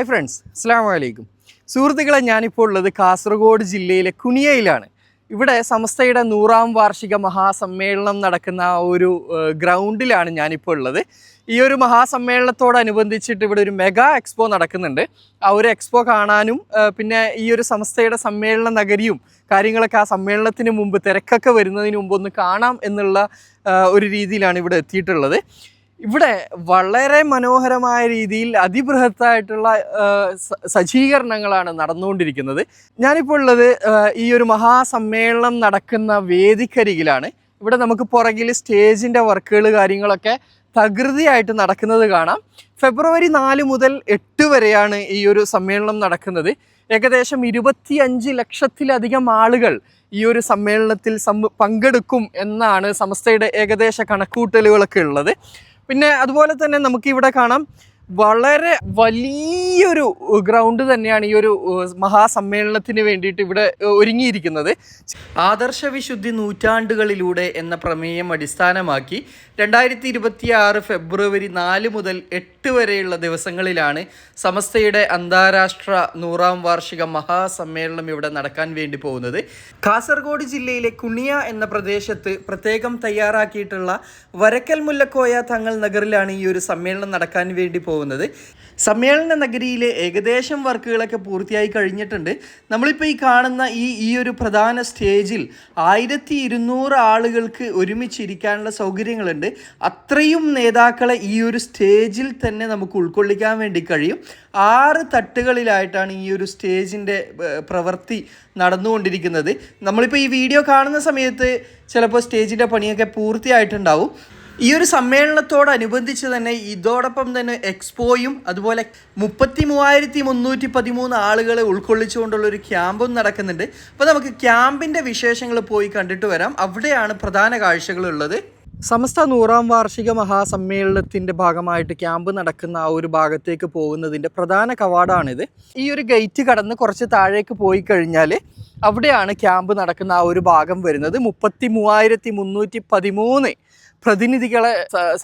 Hi friends അസ്സാം വലൈക്കും സുഹൃത്തുക്കളെ ഞാനിപ്പോൾ ഉള്ളത് കാസർഗോഡ് ജില്ലയിലെ കുനിയയിലാണ്. ഇവിടെ സംസ്ഥയുടെ നൂറാം വാർഷിക മഹാസമ്മേളനം നടക്കുന്ന ഒരു ഗ്രൗണ്ടിലാണ് ഞാനിപ്പോൾ ഉള്ളത്. ഈ ഒരു മഹാസമ്മേളനത്തോടനുബന്ധിച്ചിട്ട് ഇവിടെ ഒരു മെഗാ എക്സ്പോ നടക്കുന്നുണ്ട്. ആ ഒരു എക്സ്പോ കാണാനും പിന്നെ ഈ ഒരു സംസ്ഥയുടെ സമ്മേളന നഗരിയും കാര്യങ്ങളൊക്കെ ആ സമ്മേളനത്തിന് മുമ്പ് തിരക്കൊക്കെ വരുന്നതിന് മുമ്പ് ഒന്ന് കാണാം എന്നുള്ള ഒരു രീതിയിലാണ് ഇവിടെ എത്തിയിട്ടുള്ളത്. ഇവിടെ വളരെ മനോഹരമായ രീതിയിൽ അതിബൃഹത്തായിട്ടുള്ള സജ്ജീകരണങ്ങളാണ് നടന്നുകൊണ്ടിരിക്കുന്നത്. ഞാനിപ്പോൾ ഉള്ളത് ഈ ഒരു മഹാസമ്മേളനം നടക്കുന്ന വേദിക്കരികിലാണ്. ഇവിടെ നമുക്ക് പുറകിൽ സ്റ്റേജിന്റെ വർക്കുകൾ കാര്യങ്ങളൊക്കെ തകൃതിയായിട്ട് നടക്കുന്നത് കാണാം. ഫെബ്രുവരി നാല് മുതൽ എട്ട് വരെയാണ് ഈ ഒരു സമ്മേളനം നടക്കുന്നത്. ഏകദേശം ഇരുപത്തി അഞ്ച് ലക്ഷത്തിലധികം ആളുകൾ ഈ ഒരു സമ്മേളനത്തിൽ പങ്കെടുക്കും എന്നാണ് സംസ്ഥയുടെ ഏകദേശ കണക്കൂട്ടലുകളൊക്കെ ഉള്ളത്. പിന്നെ അതുപോലെ തന്നെ നമുക്കിവിടെ കാണാം വളരെ വലിയൊരു ഗ്രൗണ്ട് തന്നെയാണ് ഈ ഒരു മഹാസമ്മേളനത്തിന് വേണ്ടിയിട്ട് ഇവിടെ ഒരുങ്ങിയിരിക്കുന്നത്. ആദർശ വിശുദ്ധി നൂറ്റാണ്ടുകളിലൂടെ എന്ന പ്രമേയം അടിസ്ഥാനമാക്കി രണ്ടായിരത്തി ഇരുപത്തി ആറ് ഫെബ്രുവരി നാല് മുതൽ എട്ട് വരെയുള്ള ദിവസങ്ങളിലാണ് സമസ്തയുടെ അന്താരാഷ്ട്ര നൂറാം വാർഷിക മഹാസമ്മേളനം ഇവിടെ നടക്കാൻ വേണ്ടി പോകുന്നത്. കാസർഗോഡ് ജില്ലയിലെ കുണിയ എന്ന പ്രദേശത്ത് പ്രത്യേകം തയ്യാറാക്കിയിട്ടുള്ള വരക്കൽ മുല്ലക്കോയ തങ്ങൾ നഗറിലാണ് ഈ ഒരു സമ്മേളനം നടക്കാൻ വേണ്ടി പോകുന്നത്. സമ്മേളന നഗരിയിലെ ഏകദേശം വർക്കുകളൊക്കെ പൂർത്തിയായി കഴിഞ്ഞിട്ടുണ്ട്. നമ്മളിപ്പോൾ ഈ കാണുന്ന ഈ ഈ ഒരു പ്രധാന സ്റ്റേജിൽ ആയിരത്തി ഇരുന്നൂറ് ആളുകൾക്ക് ഒരുമിച്ചിരിക്കാനുള്ള സൗകര്യങ്ങളുണ്ട്. അത്രയും നേതാക്കളെ ഈ ഒരു സ്റ്റേജിൽ തന്നെ നമുക്ക് ഉൾക്കൊള്ളിക്കാൻ വേണ്ടി കഴിയും. ആറ് തട്ടുകളിലായിട്ടാണ് ഈ ഒരു സ്റ്റേജിന്റെ പ്രവൃത്തി നടന്നുകൊണ്ടിരിക്കുന്നത്. നമ്മളിപ്പോൾ ഈ വീഡിയോ കാണുന്ന സമയത്ത് ചിലപ്പോൾ സ്റ്റേജിന്റെ പണിയൊക്കെ പൂർത്തിയായിട്ടുണ്ടാവും. ഈ ഒരു സമ്മേളനത്തോടനുബന്ധിച്ച് തന്നെ ഇതോടൊപ്പം തന്നെ എക്സ്പോയും അതുപോലെ മുപ്പത്തി മൂവായിരത്തി മുന്നൂറ്റി പതിമൂന്ന് ആളുകളെ ഉൾക്കൊള്ളിച്ചുകൊണ്ടുള്ള ഒരു ക്യാമ്പും നടക്കുന്നുണ്ട്. അപ്പോൾ നമുക്ക് ക്യാമ്പിന്റെ വിശേഷങ്ങൾ പോയി കണ്ടിട്ട് വരാം. അവിടെയാണ് പ്രധാന കാഴ്ചകളുള്ളത്. സമസ്ത നൂറാം വാർഷിക മഹാസമ്മേളനത്തിന്റെ ഭാഗമായിട്ട് ക്യാമ്പ് നടക്കുന്ന ആ ഒരു ഭാഗത്തേക്ക് പോകുന്നതിന്റെ പ്രധാന കവാടാണിത്. ഈ ഒരു ഗേറ്റ് കടന്ന് കുറച്ച് താഴേക്ക് പോയി കഴിഞ്ഞാൽ അവിടെയാണ് ക്യാമ്പ് നടക്കുന്ന ആ ഒരു ഭാഗം വരുന്നത്. മുപ്പത്തി മൂവായിരത്തി മുന്നൂറ്റി പതിമൂന്ന് പ്രതിനിധികളെ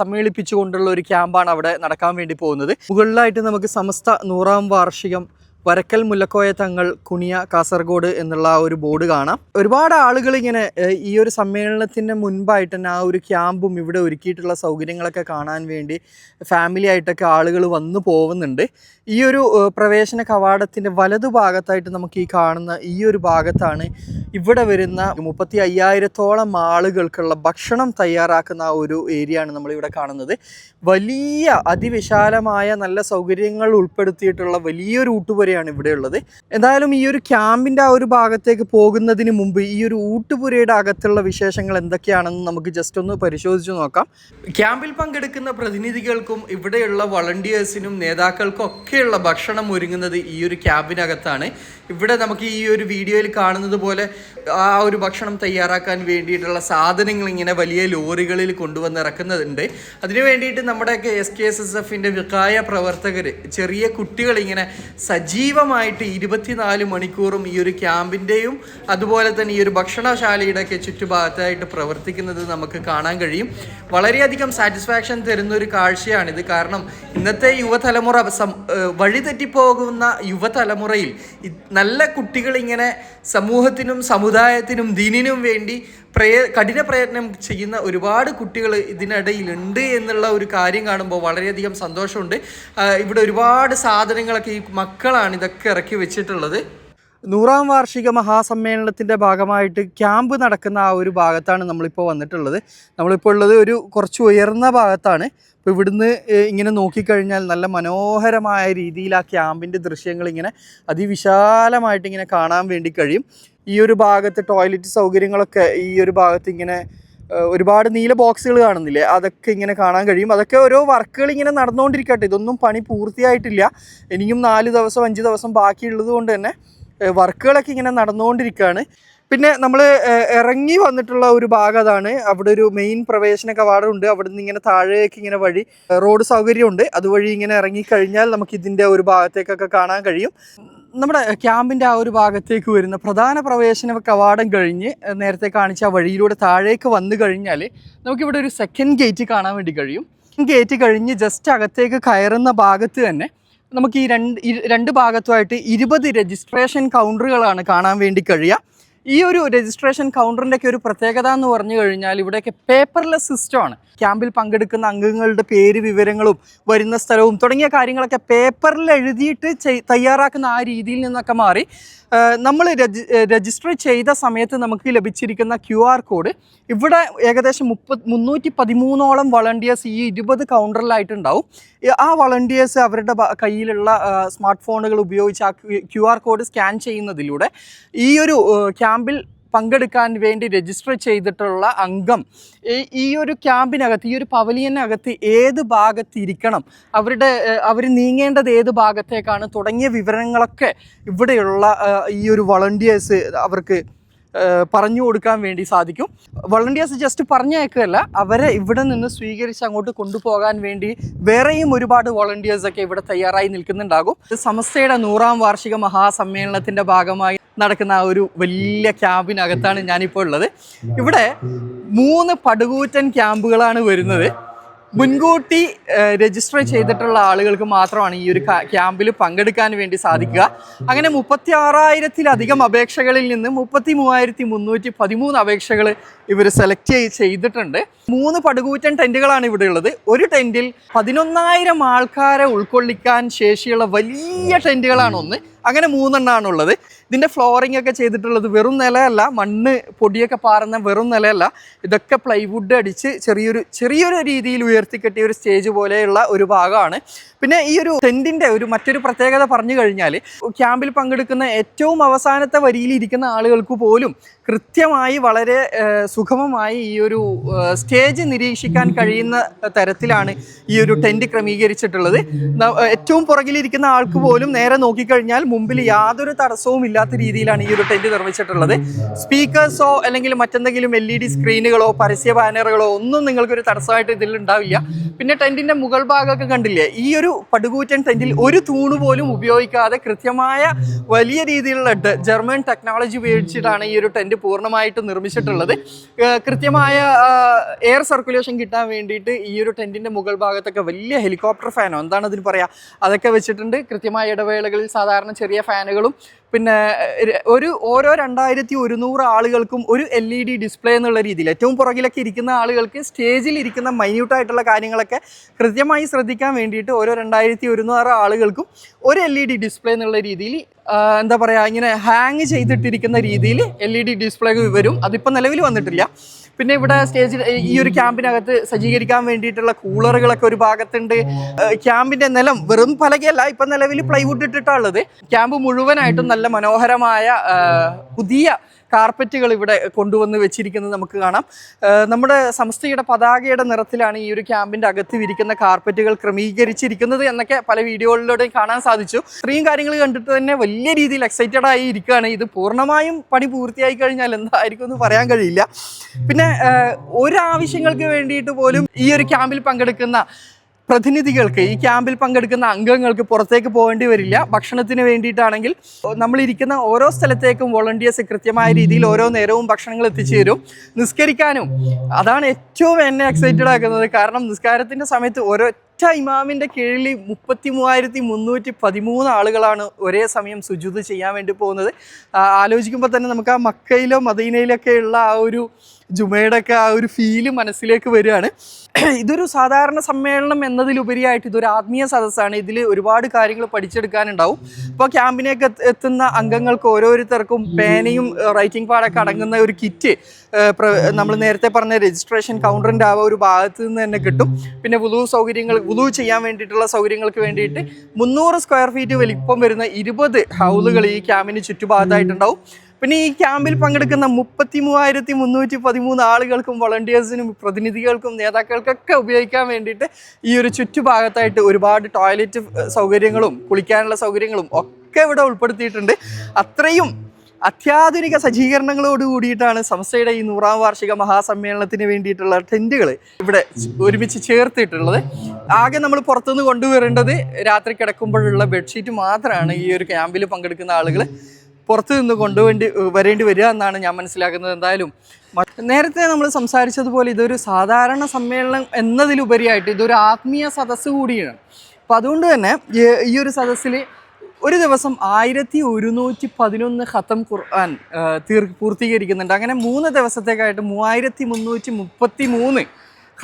സമ്മേളിപ്പിച്ചുകൊണ്ടുള്ള ഒരു ക്യാമ്പാണ് അവിടെ നടക്കാൻ വേണ്ടി പോകുന്നത്. മുകളിലായിട്ട് നമുക്ക് സമസ്ത നൂറാം വാർഷികം വരക്കൽ മുല്ലക്കോയ തങ്ങൾ കുണിയ കാസർഗോഡ് എന്നുള്ള ഒരു ബോർഡ് കാണാം. ഒരുപാട് ആളുകൾ ഇങ്ങനെ ഈ ഒരു സമ്മേളനത്തിന് മുൻപായിട്ട് തന്നെ ആ ഒരു ക്യാമ്പും ഇവിടെ ഒരുക്കിയിട്ടുള്ള സൗകര്യങ്ങളൊക്കെ കാണാൻ വേണ്ടി ഫാമിലി ആയിട്ടൊക്കെ ആളുകൾ വന്നു പോകുന്നുണ്ട് ഈ ഒരു പ്രവേശന കവാടത്തിന്റെ വലതുഭാഗത്തായിട്ട് നമുക്ക് ഈ കാണുന്ന ഈ ഒരു ഭാഗത്താണ് ഇവിടെ വരുന്ന മുപ്പത്തി അയ്യായിരത്തോളം ആളുകൾക്കുള്ള ഭക്ഷണം തയ്യാറാക്കുന്ന ആ ഒരു ഏരിയ ആണ് നമ്മളിവിടെ കാണുന്നത്. വലിയ അതിവിശാലമായ നല്ല സൗകര്യങ്ങൾ ഉൾപ്പെടുത്തിയിട്ടുള്ള വലിയൊരു ഊട്ടുപുരയാണ് ഇവിടെ ഉള്ളത്. എന്തായാലും ഈ ഒരു ക്യാമ്പിന്റെ ആ ഒരു ഭാഗത്തേക്ക് പോകുന്നതിന് മുമ്പ് ഈ ഒരു ഊട്ടുപുരയുടെ അകത്തുള്ള വിശേഷങ്ങൾ എന്തൊക്കെയാണെന്ന് നമുക്ക് ജസ്റ്റ് ഒന്ന് പരിശോധിച്ച് നോക്കാം. ക്യാമ്പിൽ പങ്കെടുക്കുന്ന പ്രതിനിധികൾക്കും ഇവിടെയുള്ള വളണ്ടിയേഴ്സിനും നേതാക്കൾക്കും ഒക്കെയുള്ള ഭക്ഷണം ഒരുങ്ങുന്നത് ഈ ഒരു ക്യാമ്പിനകത്താണ്. ഇവിടെ നമുക്ക് ഈ ഒരു വീഡിയോയിൽ കാണുന്നത് പോലെ ആ ഒരു ഭക്ഷണം തയ്യാറാക്കാൻ വേണ്ടിയിട്ടുള്ള സാധനങ്ങൾ ഇങ്ങനെ വലിയ ലോറികളിൽ കൊണ്ടുവന്ന് ഇറക്കുന്നുണ്ട് അതിനു വേണ്ടിയിട്ട് നമ്മുടെയൊക്കെ എസ് കെ എസ് എസ് എഫിന്റെ വികായ പ്രവർത്തകർ ചെറിയ കുട്ടികൾ ഇങ്ങനെ സജീവമായിട്ട് ഇരുപത്തിനാല് മണിക്കൂറും ഈ ഒരു ക്യാമ്പിന്റെയും അതുപോലെ തന്നെ ഈ ഒരു ഭക്ഷണശാലയുടെ ഒക്കെ ചുറ്റുഭാഗത്തായിട്ട് പ്രവർത്തിക്കുന്നത് നമുക്ക് കാണാൻ കഴിയും. വളരെയധികം സാറ്റിസ്ഫാക്ഷൻ തരുന്ന ഒരു കാഴ്ചയാണിത്. കാരണം ഇന്നത്തെ യുവതലമുറ വഴിതെറ്റിപ്പോകുന്ന യുവതലമുറയിൽ നല്ല കുട്ടികൾ ഇങ്ങനെ സമൂഹത്തിനും സമുദായത്തിനും ദീനിനും വേണ്ടി പ്രയ കഠിന പ്രയത്നം ചെയ്യുന്ന ഒരുപാട് കുട്ടികൾ ഇതിനിടയിലുണ്ട് എന്നുള്ള ഒരു കാര്യം കാണുമ്പോൾ വളരെയധികം സന്തോഷമുണ്ട്. ഇവിടെ ഒരുപാട് സാധനങ്ങളൊക്കെ ഈ മക്കളാണ് ഇതൊക്കെ ഇറക്കി വെച്ചിട്ടുള്ളത്. നൂറാം വാർഷിക മഹാസമ്മേളനത്തിന്റെ ഭാഗമായിട്ട് ക്യാമ്പ് നടക്കുന്ന ആ ഒരു ഭാഗത്താണ് നമ്മളിപ്പോൾ വന്നിട്ടുള്ളത്. നമ്മളിപ്പോൾ ഉള്ളത് ഒരു കുറച്ച് ഉയർന്ന ഭാഗത്താണ്. ഇപ്പോൾ ഇവിടുന്ന് ഇങ്ങനെ നോക്കിക്കഴിഞ്ഞാൽ നല്ല മനോഹരമായ രീതിയിൽ ആ ക്യാമ്പിന്റെ ദൃശ്യങ്ങൾ ഇങ്ങനെ അതിവിശാലമായിട്ട് ഇങ്ങനെ കാണാൻ വേണ്ടി കഴിയും. ഈ ഒരു ഭാഗത്ത് ടോയ്ലറ്റ് സൗകര്യങ്ങളൊക്കെ ഈ ഒരു ഭാഗത്ത് ഇങ്ങനെ ഒരുപാട് നീല ബോക്സുകൾ കാണുന്നില്ലേ? അതൊക്കെ ഇങ്ങനെ കാണാൻ കഴിയും. അതൊക്കെ ഓരോ വർക്കുകൾ ഇങ്ങനെ നടന്നുകൊണ്ടിരിക്കട്ടെ ഇതൊന്നും പണി പൂർത്തിയായിട്ടില്ല. ഇനിയും നാല് ദിവസം അഞ്ച് ദിവസം ബാക്കിയുള്ളത് കൊണ്ട് തന്നെ വർക്കുകളൊക്കെ ഇങ്ങനെ നടന്നുകൊണ്ടിരിക്കുകയാണ് പിന്നെ നമ്മൾ ഇറങ്ങി വന്നിട്ടുള്ള ഒരു ഭാഗം അതാണ്. അവിടെ ഒരു മെയിൻ പ്രവേശന കവാടം ഉണ്ട്. അവിടെ നിന്ന് ഇങ്ങനെ താഴേക്ക് ഇങ്ങനെ വഴി റോഡ് സൗകര്യമുണ്ട്. അതുവഴി ഇങ്ങനെ ഇറങ്ങിക്കഴിഞ്ഞാൽ നമുക്ക് ഇതിന്റെ ഒരു ഭാഗത്തേക്കൊക്കെ കാണാൻ കഴിയും. നമ്മുടെ ക്യാമ്പിന്റെ ആ ഒരു ഭാഗത്തേക്ക് വരുന്ന പ്രധാന പ്രവേശന കവാടം കഴിഞ്ഞ് നേരത്തെ കാണിച്ച ആ വഴിയിലൂടെ താഴേക്ക് വന്നു കഴിഞ്ഞാൽ നമുക്കിവിടെ ഒരു സെക്കൻഡ് ഗേറ്റ് കാണാൻ വേണ്ടി കഴിയും. ഗേറ്റ് കഴിഞ്ഞ് ജസ്റ്റ് അകത്തേക്ക് കയറുന്ന ഭാഗത്ത് തന്നെ നമുക്ക് ഈ രണ്ട് രണ്ട് ഭാഗത്തുമായിട്ട് ഇരുപത് രജിസ്ട്രേഷൻ കൗണ്ടറുകളാണ് കാണാൻ വേണ്ടി കഴിയുക. ഈ ഒരു രജിസ്ട്രേഷൻ കൗണ്ടറിന്റെ ഒക്കെ ഒരു പ്രത്യേകത എന്ന് പറഞ്ഞു കഴിഞ്ഞാൽ ഇവിടെയൊക്കെ പേപ്പർലെസ് സിസ്റ്റമാണ് ക്യാമ്പിൽ പങ്കെടുക്കുന്ന അംഗങ്ങളുടെ പേര് വിവരങ്ങളും വരുന്ന സ്ഥലവും തുടങ്ങിയ കാര്യങ്ങളൊക്കെ പേപ്പറിൽ എഴുതിയിട്ട് തയ്യാറാക്കുന്ന ആ രീതിയിൽ നിന്നൊക്കെ മാറി. നമ്മൾ രജിസ്റ്റർ ചെയ്ത സമയത്ത് നമുക്ക് ലഭിച്ചിരിക്കുന്ന ക്യു ആർ കോഡ് ഇവിടെ ഏകദേശം മുപ്പത് മുന്നൂറ്റി പതിമൂന്നോളം വളണ്ടിയേഴ്സ് ഈ ഇരുപത് കൗണ്ടറിലായിട്ടുണ്ടാവും ആ വളണ്ടിയേഴ്സ് അവരുടെ കയ്യിലുള്ള സ്മാർട്ട് ഫോണുകൾ ഉപയോഗിച്ച് ആ ക്യു ആർ കോഡ് സ്കാൻ ചെയ്യുന്നതിലൂടെ ഈ ഒരു ഏഹ്, ക്യാമ്പിൽ പങ്കെടുക്കാൻ വേണ്ടി രജിസ്റ്റർ ചെയ്തിട്ടുള്ള അംഗം. ഈ- ഒരു ക്യാമ്പിനകത്ത് ഈ ഒരു പവലിയനകത്ത് ഏത് ഭാഗത്ത് ഇരിക്കണം? അവരുടെ അവർ നീങ്ങേണ്ടത് ഏത് ഭാഗത്തേക്കാണ്? തുടങ്ങിയ വിവരങ്ങളൊക്കെ ഇവിടെയുള്ള ഈ ഒരു വളണ്ടിയേഴ്സ് അവർക്ക് പറഞ്ഞു കൊടുക്കാൻ വേണ്ടി സാധിക്കും. വളണ്ടിയേഴ്സ് ജസ്റ്റ് പറഞ്ഞേക്കല്ല അവരെ ഇവിടെ നിന്ന് സ്വീകരിച്ച് അങ്ങോട്ട് കൊണ്ടുപോകാൻ വേണ്ടി വേറെയും ഒരുപാട് വോളണ്ടിയേഴ്സൊക്കെ ഇവിടെ തയ്യാറായി നിൽക്കുന്നുണ്ടാകും. സമസ്തയുടെ നൂറാം വാർഷിക മഹാസമ്മേളനത്തിന്റെ ഭാഗമായി നടക്കുന്ന ആ ഒരു വലിയ ക്യാമ്പിനകത്താണ് ഞാനിപ്പോൾ ഉള്ളത്. ഇവിടെ മൂന്ന് പടുകൂറ്റൻ ക്യാമ്പുകളാണ് വരുന്നത്. മുൻകൂട്ടി രജിസ്റ്റർ ചെയ്തിട്ടുള്ള ആളുകൾക്ക് മാത്രമാണ് ഈ ഒരു ക്യാമ്പിൽ പങ്കെടുക്കാൻ വേണ്ടി സാധിക്കുക. അങ്ങനെ മുപ്പത്തി ആറായിരത്തിലധികം അപേക്ഷകളിൽ നിന്ന് മുപ്പത്തി മൂവായിരത്തി മുന്നൂറ്റി പതിമൂന്ന് അപേക്ഷകൾ ഇവർ സെലക്ട് ചെയ്തിട്ടുണ്ട്. മൂന്ന് പടുകൂറ്റൻ ടെന്റുകളാണ് ഇവിടെ ഉള്ളത്. ഒരു ടെന്റിൽ പതിനൊന്നായിരം ആൾക്കാരെ ഉൾക്കൊള്ളിക്കാൻ ശേഷിയുള്ള വലിയ ടെന്റുകളാണ് ഒന്ന്. അങ്ങനെ മൂന്നെണ്ണമാണ് ഉള്ളത് ഇതിന്റെ ഫ്ലോറിംഗ് ഒക്കെ ചെയ്തിട്ടുള്ളത് വെറും നിലയല്ല മണ്ണ് പൊടിയൊക്കെ പാറുന്ന വെറും നിലയല്ല. ഇതൊക്കെ പ്ലൈവുഡ് അടിച്ച് ചെറിയൊരു ചെറിയൊരു രീതിയിൽ ഉയർത്തിക്കെട്ടിയ ഒരു സ്റ്റേജ് പോലെയുള്ള ഒരു ഭാഗമാണ്. പിന്നെ ഈ ഒരു ടെന്റിന്റെ ഒരു മറ്റൊരു പ്രത്യേകത പറഞ്ഞു കഴിഞ്ഞാൽ ക്യാമ്പിൽ പങ്കെടുക്കുന്ന ഏറ്റവും അവസാനത്തെ വരിയിൽ ഇരിക്കുന്ന ആളുകൾക്ക് പോലും കൃത്യമായി വളരെ സുഗമമായി ഈ ഒരു സ്റ്റേജ് നിരീക്ഷിക്കാൻ കഴിയുന്ന തരത്തിലാണ് ഈ ഒരു ടെന്റ് ക്രമീകരിച്ചിട്ടുള്ളത്. ഏറ്റവും പുറകിലിരിക്കുന്ന ആൾക്ക് പോലും നേരെ നോക്കിക്കഴിഞ്ഞാൽ മുമ്പിൽ യാതൊരു തടസ്സവും ഇല്ലാത്ത രീതിയിലാണ് ഈ ഒരു ടെന്റ് നിർമ്മിച്ചിട്ടുള്ളത്. സ്പീക്കേഴ്സോ അല്ലെങ്കിൽ മറ്റെന്തെങ്കിലും എൽ ഇ ഡി സ്ക്രീനുകളോ പരസ്യ ബാനറുകളോ ഒന്നും നിങ്ങൾക്കൊരു തടസ്സമായിട്ട് ഇതിൽ ഉണ്ടാവില്ല. പിന്നെ ടെന്റിന്റെ മുകൾ ഭാഗമൊക്കെ കണ്ടില്ലേ? ഈ ഒരു പടുകൂറ്റൻ ടെന്റിൽ ഒരു തൂണ് പോലും ഉപയോഗിക്കാതെ കൃത്യമായ വലിയ രീതിയിലുള്ള ജർമ്മൻ ടെക്നോളജി ഉപയോഗിച്ചിട്ടാണ് ഈ ഒരു ടെന്റ് പൂർണമായിട്ട് നിർമ്മിച്ചിട്ടുള്ളത്. കൃത്യമായ എയർ സർക്കുലേഷൻ കിട്ടാൻ വേണ്ടിയിട്ട് ഈ ഒരു ടെന്റിന്റെ മുകൾ ഭാഗത്തൊക്കെ വലിയ ഹെലികോപ്റ്റർ ഫാനോ എന്താണ് അതിന് പറയുക അതൊക്കെ വെച്ചിട്ടുണ്ട്. കൃത്യമായ ഇടവേളകളിൽ സാധാരണ ചെറിയ ഫാനുകളും പിന്നെ ഒരു ഓരോ രണ്ടായിരത്തി ഒരുന്നൂറ് ആളുകൾക്കും ഒരു എൽ ഇ ഡി ഡിസ്പ്ലേ എന്നുള്ള രീതിയിൽ ഏറ്റവും പുറകിലൊക്കെ ഇരിക്കുന്ന ആളുകൾക്ക് സ്റ്റേജിൽ ഇരിക്കുന്ന മൈന്യൂട്ടായിട്ടുള്ള കാര്യങ്ങളൊക്കെ കൃത്യമായി ശ്രദ്ധിക്കാൻ വേണ്ടിയിട്ട് ഓരോ രണ്ടായിരത്തി ഒരുന്നൂറ് ആളുകൾക്കും ഒരു എൽ ഇ ഡി ഡിസ്പ്ലേ എന്നുള്ള രീതിയിൽ എന്താ പറയുക ഇങ്ങനെ ഹാങ് ചെയ്തിട്ടിരിക്കുന്ന രീതിയിൽ എൽ ഇ ഡി ഡിസ്പ്ലേ വരും. അതിപ്പോൾ നിലവിൽ വന്നിട്ടില്ല. പിന്നെ ഇവിടെ സ്റ്റേജിൽ ഈ ഒരു ക്യാമ്പിനകത്ത് സജ്ജീകരിക്കാൻ വേണ്ടിയിട്ടുള്ള കൂളറുകളൊക്കെ ഒരു ഭാഗത്തുണ്ട്. ക്യാമ്പിന്റെ നിലം വെറും പലകയല്ല ഇപ്പൊ നിലവിൽ പ്ലൈവുഡ് ഇട്ടിട്ടുള്ളത് ക്യാമ്പ് മുഴുവനായിട്ടും നല്ല മനോഹരമായ പുതിയ കാർപ്പറ്റുകൾ ഇവിടെ കൊണ്ടുവന്ന് വെച്ചിരിക്കുന്നത് നമുക്ക് കാണാം. നമ്മുടെ സംസ്ഥയുടെ പതാകയുടെ നിറത്തിലാണ് ഈ ഒരു ക്യാമ്പിന്റെ അകത്ത് വിരിക്കുന്ന കാർപ്പറ്റുകൾ ക്രമീകരിച്ചിരിക്കുന്നത് എന്നൊക്കെ പല വീഡിയോകളിലൂടെയും കാണാൻ സാധിച്ചു. ഇത്രയും കാര്യങ്ങൾ കണ്ടിട്ട് തന്നെ വലിയ രീതിയിൽ എക്സൈറ്റഡ് ആയി ഇരിക്കുകയാണ്. ഇത് പൂർണമായും പണി പൂർത്തിയായി കഴിഞ്ഞാൽ എന്തായിരിക്കും എന്ന് പറയാൻ കഴിയില്ല. പിന്നെ ഒരാവശ്യങ്ങൾക്ക് വേണ്ടിയിട്ട് പോലും ഈ ഒരു ക്യാമ്പിൽ പങ്കെടുക്കുന്ന പ്രതിനിധികൾക്ക് ഈ ക്യാമ്പിൽ പങ്കെടുക്കുന്ന അംഗങ്ങൾക്ക് പുറത്തേക്ക് പോകേണ്ടി വരില്ല. ഭക്ഷണത്തിന് വേണ്ടിയിട്ടാണെങ്കിൽ നമ്മളിരിക്കുന്ന ഓരോ സ്ഥലത്തേക്കും വോളണ്ടിയേഴ്സ് കൃത്യമായ രീതിയിൽ ഓരോ നേരവും ഭക്ഷണങ്ങൾ എത്തിച്ചു തരും നിസ്കരിക്കാനും. അതാണ് ഏറ്റവും എന്നെ എക്സൈറ്റഡ് ആക്കുന്നത്. കാരണം നിസ്കാരത്തിന്റെ സമയത്ത് ഒരൊറ്റ ഇമാമിന്റെ കീഴിൽ മുപ്പത്തി മൂവായിരത്തി മുന്നൂറ്റി പതിമൂന്ന് ആളുകളാണ് ഒരേ സമയം സുജൂത് ചെയ്യാൻ വേണ്ടി പോകുന്നത്. ആലോചിക്കുമ്പോൾ തന്നെ നമുക്ക് ആ മക്കയിലോ മദീനയിലൊക്കെ ഉള്ള ആ ഒരു ജുമയുടെ ഒക്കെ ആ ഒരു ഫീൽ മനസ്സിലേക്ക് വരികയാണ്. ഇതൊരു സാധാരണ സമ്മേളനം എന്നതിലുപരിയായിട്ട് ഇതൊരു ആത്മീയ സദസ്സാണ്. ഇതിൽ ഒരുപാട് കാര്യങ്ങൾ പഠിച്ചെടുക്കാനുണ്ടാവും. ഇപ്പോൾ ക്യാമ്പിനേക്ക് എത്ത് എത്തുന്ന അംഗങ്ങൾക്ക് ഓരോരുത്തർക്കും പേനയും റൈറ്റിംഗ് പാടൊക്കെ അടങ്ങുന്ന ഒരു കിറ്റ് നമ്മൾ നേരത്തെ പറഞ്ഞ രജിസ്ട്രേഷൻ കൗണ്ടറിന്റെ ആ ഒരു ഭാഗത്ത് നിന്ന് തന്നെ കിട്ടും. പിന്നെ വുളു സൗകര്യങ്ങൾ വുളു ചെയ്യാൻ വേണ്ടിയിട്ടുള്ള സൗകര്യങ്ങൾക്ക് വേണ്ടിയിട്ട് മുന്നൂറ് സ്ക്വയർ ഫീറ്റ് വലിപ്പം വരുന്ന ഇരുപത് ഹൗലുകൾ ഈ ക്യാമ്പിന് ചുറ്റുഭാഗത്തായിട്ടുണ്ടാവും. പിന്നെ ഈ ക്യാമ്പിൽ പങ്കെടുക്കുന്ന മുപ്പത്തി മൂവായിരത്തി മുന്നൂറ്റി പതിമൂന്ന് ആളുകൾക്കും വളണ്ടിയേഴ്സിനും പ്രതിനിധികൾക്കും നേതാക്കൾക്കൊക്കെ ഉപയോഗിക്കാൻ വേണ്ടിയിട്ട് ഈ ഒരു ചുറ്റുഭാഗത്തായിട്ട് ഒരുപാട് ടോയ്ലറ്റ് സൗകര്യങ്ങളും കുളിക്കാനുള്ള സൗകര്യങ്ങളും ഒക്കെ ഇവിടെ ഉൾപ്പെടുത്തിയിട്ടുണ്ട്. അത്രയും അത്യാധുനിക സജ്ജീകരണങ്ങളോട് കൂടിയിട്ടാണ് സംസ്ഥയുടെ ഈ നൂറാം വാർഷിക മഹാസമ്മേളനത്തിന് വേണ്ടിയിട്ടുള്ള ടെന്റുകൾ ഇവിടെ ഒരുമിച്ച് ചേർത്തിട്ടുള്ളത്. ആകെ നമ്മൾ പുറത്തുനിന്ന് കൊണ്ടുവരേണ്ടത് രാത്രി കിടക്കുമ്പോഴുള്ള ബെഡ്ഷീറ്റ് മാത്രമാണ് ഈ ഒരു ക്യാമ്പിൽ പങ്കെടുക്കുന്ന ആളുകൾ പുറത്തു നിന്ന് കൊണ്ടുവേണ്ടി വരേണ്ടി വരിക എന്നാണ് ഞാൻ മനസ്സിലാക്കുന്നത് എന്തായാലും. നേരത്തെ നമ്മൾ സംസാരിച്ചതുപോലെ ഇതൊരു സാധാരണ സമ്മേളനം എന്നതിലുപരിയായിട്ട് ഇതൊരു ആത്മീയ സദസ്സ് കൂടിയാണ്. അപ്പോൾ അതുകൊണ്ട് തന്നെ ഈ- ഒരു സദസ്സിൽ ഒരു ദിവസം ആയിരത്തി ഒരുന്നൂറ്റി പതിനൊന്ന് ഖത്തം ഖുർആൻ തീർ പൂർത്തീകരിക്കുന്നുണ്ട്. അങ്ങനെ മൂന്ന് ദിവസത്തേക്കായിട്ട് മൂവായിരത്തി മുന്നൂറ്റി മുപ്പത്തി മൂന്ന്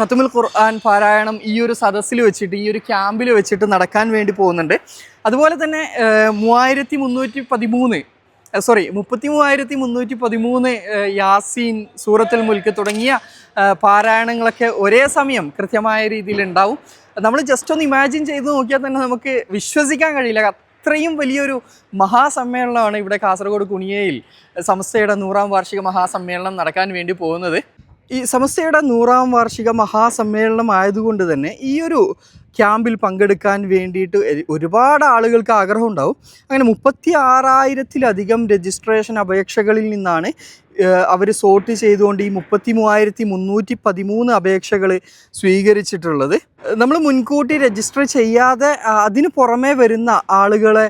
ഖത്തമുൽ ഖുർആൻ പാരായണം ഈ ഒരു സദസ്സിൽ വെച്ചിട്ട് ഈ ഒരു ക്യാമ്പിൽ വെച്ചിട്ട് നടക്കാൻ വേണ്ടി പോകുന്നുണ്ട്. അതുപോലെ തന്നെ മൂവായിരത്തി മുന്നൂറ്റി പതിമൂന്ന് സോറി മുപ്പത്തി മൂവായിരത്തി മുന്നൂറ്റി പതിമൂന്ന് യാസീൻ സൂറത്തുൽ മുൽക്ക് തുടങ്ങിയ പാരായണങ്ങളൊക്കെ ഒരേ സമയം കൃത്യമായ രീതിയിൽ ഉണ്ടാവും നമ്മൾ ജസ്റ്റ് ഒന്ന് ഇമാജിൻ ചെയ്ത് നോക്കിയാൽ തന്നെ നമുക്ക് വിശ്വസിക്കാൻ കഴിയില്ല. അത്രയും വലിയൊരു മഹാസമ്മേളനമാണ് ഇവിടെ കാസർഗോഡ് കുണിയയിൽ സംസ്ഥയുടെ നൂറാം വാർഷിക മഹാസമ്മേളനം നടക്കാൻ വേണ്ടി പോകുന്നത്. ഈ സമസ്തയുടെ നൂറാം വാർഷിക മഹാസമ്മേളനം ആയതുകൊണ്ട് തന്നെ ഈ ഒരു ക്യാമ്പിൽ പങ്കെടുക്കാൻ വേണ്ടിയിട്ട് ഒരുപാട് ആളുകൾക്ക് ആഗ്രഹം ഉണ്ടാവും. അങ്ങനെ മുപ്പത്തി ആറായിരത്തിലധികം രജിസ്ട്രേഷൻ അപേക്ഷകളിൽ നിന്നാണ് അവർ സോർട്ട് ചെയ്തുകൊണ്ട് ഈ മുപ്പത്തി മൂവായിരത്തി മുന്നൂറ്റി പതിമൂന്ന് അപേക്ഷകൾ സ്വീകരിച്ചിട്ടുള്ളത്. നമ്മൾ മുൻകൂട്ടി രജിസ്റ്റർ ചെയ്യാതെ അതിന് പുറമേ വരുന്ന ആളുകളെ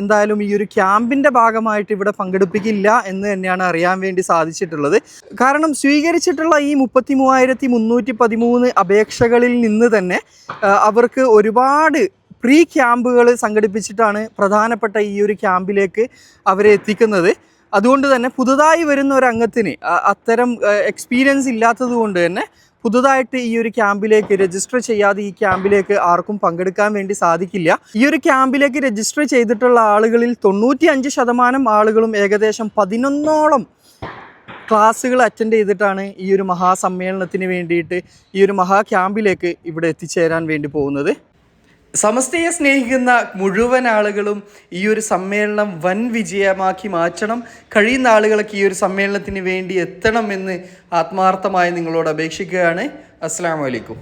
എന്തായാലും ഈ ഒരു ക്യാമ്പിന്റെ ഭാഗമായിട്ട് ഇവിടെ പങ്കെടുപ്പിക്കില്ല എന്ന് തന്നെയാണ് അറിയാൻ വേണ്ടി സാധിച്ചിട്ടുള്ളത്. കാരണം സ്വീകരിച്ചിട്ടുള്ള ഈ മുപ്പത്തി മൂവായിരത്തി മുന്നൂറ്റി പതിമൂന്ന് അപേക്ഷകളിൽ നിന്ന് തന്നെ അവർക്ക് ഒരുപാട് പ്രീ ക്യാമ്പുകൾ സംഘടിപ്പിച്ചിട്ടാണ് പ്രധാനപ്പെട്ട ഈ ഒരു ക്യാമ്പിലേക്ക് അവരെ എത്തിക്കുന്നത്. അതുകൊണ്ട് തന്നെ പുതുതായി വരുന്ന ഒരു അംഗത്തിന് അത്തരം എക്സ്പീരിയൻസ് ഇല്ലാത്തത് കൊണ്ട് തന്നെ പുതുതായിട്ട് ഈ ഒരു ക്യാമ്പിലേക്ക് രജിസ്റ്റർ ചെയ്യാതെ ഈ ക്യാമ്പിലേക്ക് ആർക്കും പങ്കെടുക്കാൻ വേണ്ടി സാധിക്കില്ല. ഈ ഒരു ക്യാമ്പിലേക്ക് രജിസ്റ്റർ ചെയ്തിട്ടുള്ള ആളുകളിൽ തൊണ്ണൂറ്റി അഞ്ച് ശതമാനം ആളുകളും ഏകദേശം പതിനൊന്നോളം ക്ലാസ്സുകൾ അറ്റൻഡ് ചെയ്തിട്ടാണ് ഈ ഒരു മഹാസമ്മേളനത്തിന് വേണ്ടിയിട്ട് ഈ ഒരു മഹാ ക്യാമ്പിലേക്ക് ഇവിടെ എത്തിച്ചേരാൻ വേണ്ടി പോകുന്നത്. സമസ്തയെ സ്നേഹിക്കുന്ന മുഴുവൻ ആളുകളും ഈ ഒരു സമ്മേളനം വൻ വിജയമാക്കി മാറ്റണം. കഴിയുന്ന ആളുകളൊക്കെ ഈ ഒരു സമ്മേളനത്തിന് വേണ്ടി എത്തണം എന്ന് ആത്മാർത്ഥമായി നിങ്ങളോട് അപേക്ഷിക്കുകയാണ്. അസ്സാം വലൈക്കും